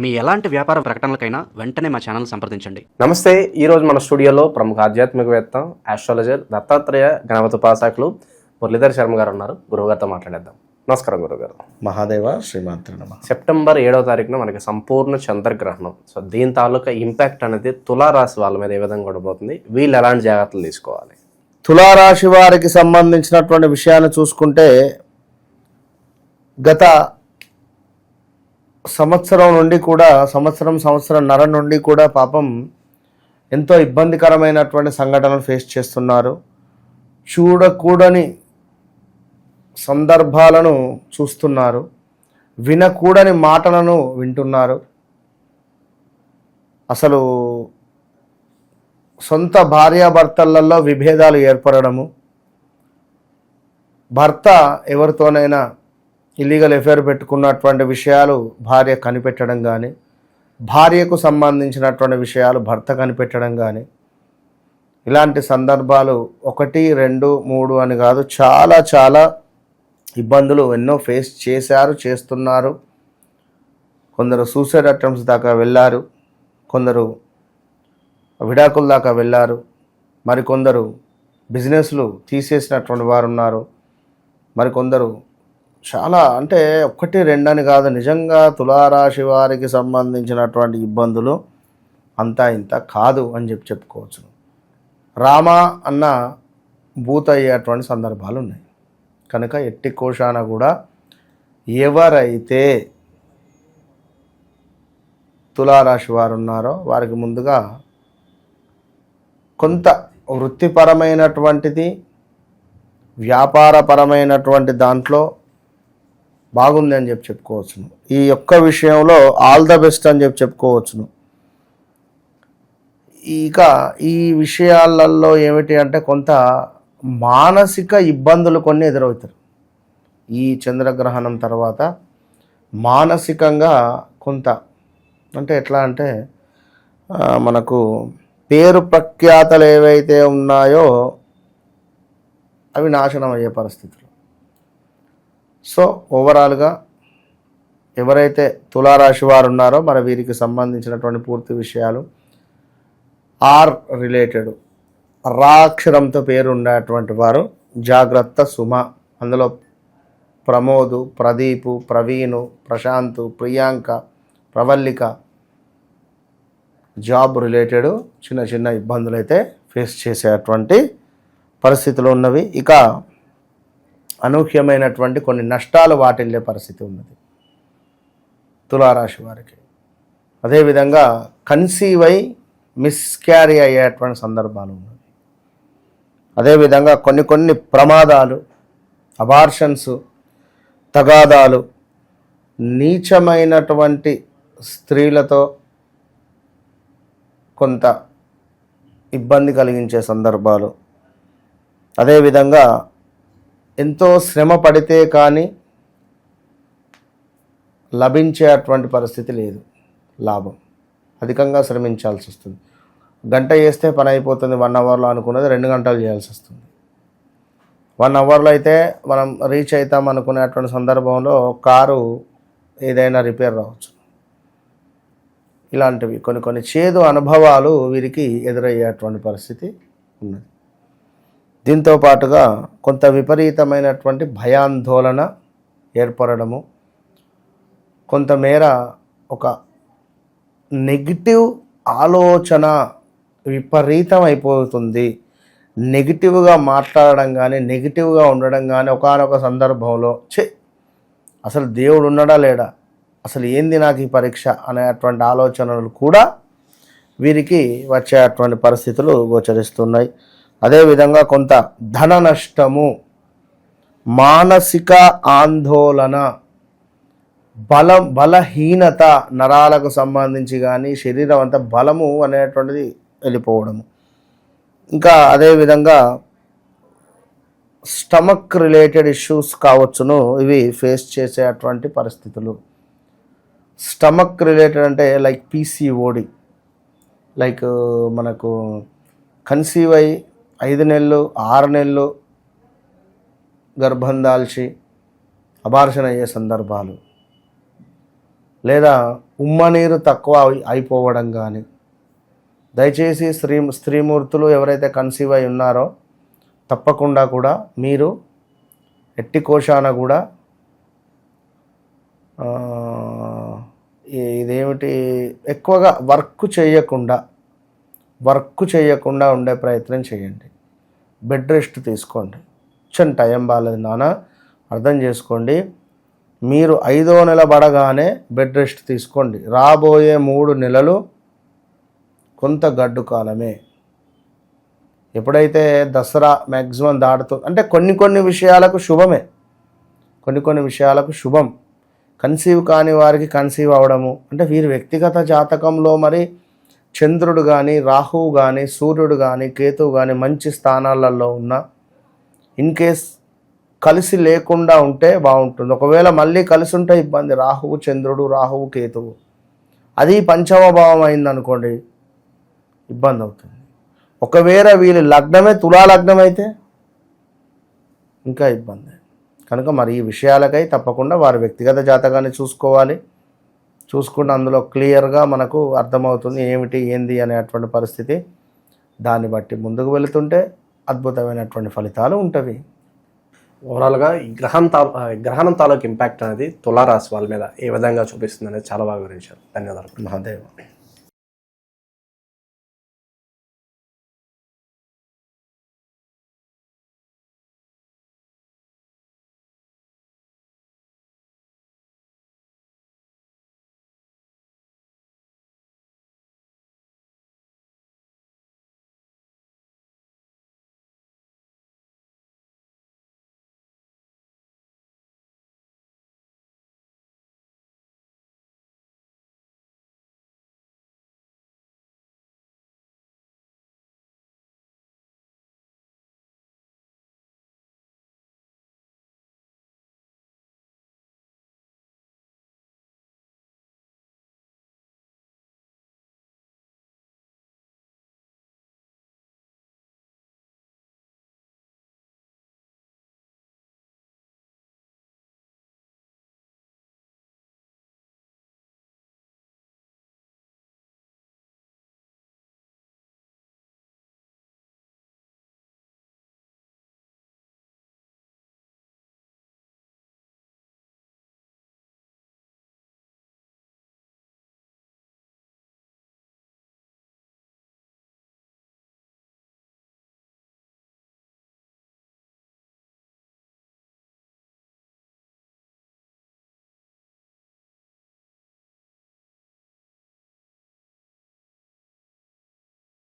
మీ ఎలాంటి వ్యాపార ప్రకటనలకైనా వెంటనే మా ఛానల్ సంప్రదించండి. నమస్తే ఈరోజు మన స్టూడియోలో ప్రముఖ ఆధ్యాత్మికవేత్త ఆస్ట్రాలజర్ దత్తాత్రేయ గణపతి ఉపాసకులు మురళీధర్ శర్మ గారు ఉన్నారు. గురువుగారితో మాట్లాడేద్దాం. నమస్కారం గురుగారు మహాదేవ శ్రీమాత్రి నమ. సెప్టెంబర్ ఏడవ తారీఖున మనకి సంపూర్ణ చంద్రగ్రహణం. సో దీని తాలూకా ఇంపాక్ట్ అనేది తులారాశి వాళ్ళ మీద ఏ విధంగా ఉండబోతుంది వీళ్ళు ఎలాంటి జాగ్రత్తలు తీసుకోవాలి? తులారాశి వారికి సంబంధించినటువంటి విషయాన్ని చూసుకుంటే గత సంవత్సరం నుండి కూడా సంవత్సరం సంవత్సరం నర నుండి కూడా పాపం ఎంతో ఇబ్బందికరమైనటువంటి సంఘటనలు ఫేస్ చేస్తున్నారు. చూడకూడని సందర్భాలను చూస్తున్నారు. వినకూడని మాటలను వింటున్నారు. అసలు సొంత భార్యాభర్తలలో విభేదాలు ఏర్పడము భర్త ఎవరితోనైనా ఇల్లీగల్ ఎఫైర్ పెట్టుకున్నటువంటి విషయాలు భార్య కనిపెట్టడం కానీ భార్యకు సంబంధించినటువంటి విషయాలు భర్త కనిపెట్టడం కానీ ఇలాంటి సందర్భాలు ఒకటి రెండు మూడు అని కాదు చాలా చాలా ఇబ్బందులు ఎన్నో ఫేస్ చేశారు చేస్తున్నారు. కొందరు సూసైడ్ అటెంప్ట్స్ దాకా వెళ్ళారు కొందరు విడాకుల దాకా వెళ్ళారు మరికొందరు బిజినెస్లు తీసేసినటువంటి వారు ఉన్నారు మరికొందరు చాలా అంటే ఒకటి రెండని కాదు. నిజంగా తులారాశి వారికి సంబంధించినటువంటి ఇబ్బందులు అంతా ఇంత కాదు అని చెప్పి చెప్పుకోవచ్చు. రామ అన్న భూత అయ్యేటువంటి సందర్భాలు ఉన్నాయి. కనుక ఎట్టి కోశాన కూడా ఎవరైతే తులారాశి వారు ఉన్నారో వారికి ముందుగా కొంత వృత్తిపరమైనటువంటిది వ్యాపారపరమైనటువంటి దాంట్లో బాగుంది అని చెప్పి చెప్పుకోవచ్చును. ఈ యొక్క విషయంలో ఆల్ ద బెస్ట్ అని చెప్పి చెప్పుకోవచ్చును. ఇక ఈ విషయాలలో ఏమిటి అంటే కొంత మానసిక ఇబ్బందులు కొన్ని ఎదురవుతారు ఈ చంద్రగ్రహణం తర్వాత మానసికంగా కొంత అంటే ఎట్లా అంటే మనకు పేరు ప్రఖ్యాతలు ఏవైతే ఉన్నాయో అవి నాశనం అయ్యే పరిస్థితులు. సో ఓవరాల్గా ఎవరైతే తులారాశి వారు ఉన్నారో మరి వీరికి సంబంధించినటువంటి పూర్తి విషయాలు ఆర్ రిలేటెడ్ రాక్షరంతో పేరు ఉండేటువంటి వారు జాగ్రత్త సుమ. అందులో ప్రమోదు ప్రదీపు ప్రవీణు ప్రశాంత్ ప్రియాంక ప్రవల్లిక జాబ్ రిలేటెడ్ చిన్న చిన్న ఇబ్బందులు అయితే ఫేస్ చేసేటువంటి పరిస్థితులు ఉన్నవి. ఇక అనూహ్యమైనటువంటి కొన్ని నష్టాలు వాటిల్లే పరిస్థితి ఉన్నది. తులారాశి వారికి. అదేవిధంగా కన్సీవ్ అయి మిస్క్యారీ అయ్యేటువంటి సందర్భాలు ఉన్నవి. అదేవిధంగా కొన్ని కొన్ని ప్రమాదాలు అబార్షన్స్ తగాదాలు నీచమైనటువంటి స్త్రీలతో కొంత ఇబ్బంది కలిగించే సందర్భాలు. అదేవిధంగా ఎంతో శ్రమ పడితే కానీ లభించేటువంటి పరిస్థితి లేదు. లాభం. అధికంగా శ్రమించాల్సి వస్తుంది. గంట వేస్తే పని అయిపోతుంది వన్ అవర్లో అనుకున్నది రెండు గంటలు చేయాల్సి వస్తుంది. వన్ అవర్లో అయితే మనం రీచ్ అవుతాం అనుకునేటువంటి సందర్భంలో కారు ఏదైనా రిపేర్ రావచ్చు. ఇలాంటివి కొన్ని కొన్ని చేదు అనుభవాలు వీరికి ఎదురయ్యేటువంటి పరిస్థితి ఉన్నది. దీంతో పాటుగా కొంత విపరీతమైనటువంటి భయాందోళన ఏర్పడము కొంతమేర ఒక నెగిటివ్ ఆలోచన విపరీతం అయిపోతుంది నెగిటివ్గా మాట్లాడడం కానీ నెగిటివ్గా ఉండడం కానీ ఒకనొక సందర్భంలో చే అసలు దేవుడు ఉన్నాడా లేడా? అసలు ఏంది నాకు ఈ పరీక్ష అనేటువంటి ఆలోచనలు కూడా వీరికి వచ్చేటువంటి పరిస్థితులు గోచరిస్తున్నాయి. అదేవిధంగా కొంత ధన నష్టము మానసిక ఆందోళన బలం బలహీనత నరాలకు సంబంధించి కానీ శరీరం అంతా బలము అనేటువంటిది వెళ్ళిపోవడము. ఇంకా అదేవిధంగా స్టమక్ రిలేటెడ్ ఇష్యూస్ కావచ్చును ఇవి ఫేస్ చేసేటువంటి పరిస్థితులు. స్టమక్ రిలేటెడ్ అంటే లైక్ పీసీఓడి లైక్ మనకు కన్సీవ్ అయ్యి ఐదు నెలలు ఆరు నెలలు గర్భం దాల్చి అబార్షన్ అయ్యే సందర్భాలు. లేదా ఉమ్మ నీరు తక్కువ అయిపోవడం కానీ దయచేసి స్త్రీ స్త్రీమూర్తులు ఎవరైతే కన్సీవ్ అయి ఉన్నారో తప్పకుండా కూడా మీరు ఎట్టి కోశాన కూడా ఇదేమిటి ఎక్కువగా వర్క్ చేయకుండా వర్క్ చేయకుండా ఉండే ప్రయత్నం చేయండి. బెడ్ రెస్ట్ తీసుకోండి. కొంచెం టైం బాగాలేదు నాన్న అర్థం చేసుకోండి. మీరు ఐదో నెల పడగానే బెడ్ రెస్ట్ తీసుకోండి. రాబోయే మూడు నెలలు కొంత గడ్డు కాలమే. ఎప్పుడైతే దసరా మ్యాక్సిమం దాటుతో అంటే కొన్ని కొన్ని విషయాలకు శుభమే. కొన్ని కొన్ని విషయాలకు శుభం. కన్సీవ్ కాని వారికి కన్సీవ్ అవడము. అంటే వీరి వ్యక్తిగత జాతకంలో మరి చంద్రుడు కానీ రాహువు కానీ సూర్యుడు కానీ కేతువు కానీ మంచి స్థానాలలో ఉన్న ఇన్ కేస్ కలిసి లేకుండా ఉంటే బాగుంటుంది. ఒకవేళ మళ్ళీ కలిసి ఉంటే ఇబ్బంది. రాహువు చంద్రుడు రాహువు కేతువు. అది పంచమభావం అయిందనుకోండి ఇబ్బంది అవుతుంది. ఒకవేళ వీళ్ళ లగ్నమే తులా లగ్నం అయితే ఇంకా ఇబ్బంది. కనుక మరి ఈ విషయాలకై తప్పకుండా వారి వ్యక్తిగత జాతకాన్ని చూసుకోవాలి. చూసుకుంటే అందులో క్లియర్గా మనకు అర్థమవుతుంది ఏమిటి ఏంది అనేటువంటి పరిస్థితి. దాన్ని బట్టి ముందుకు వెళుతుంటే అద్భుతమైనటువంటి ఫలితాలు ఉంటవి. ఓవరాల్గా ఈ గ్రహం తా గ్రహణం తాలూకు ఇంపాక్ట్ అనేది తులారాశి వాళ్ళ మీద ఏ విధంగా చూపిస్తుంది అనేది చాలా బాగా వివరించారు. ధన్యవాదాలు. మహాదేవ.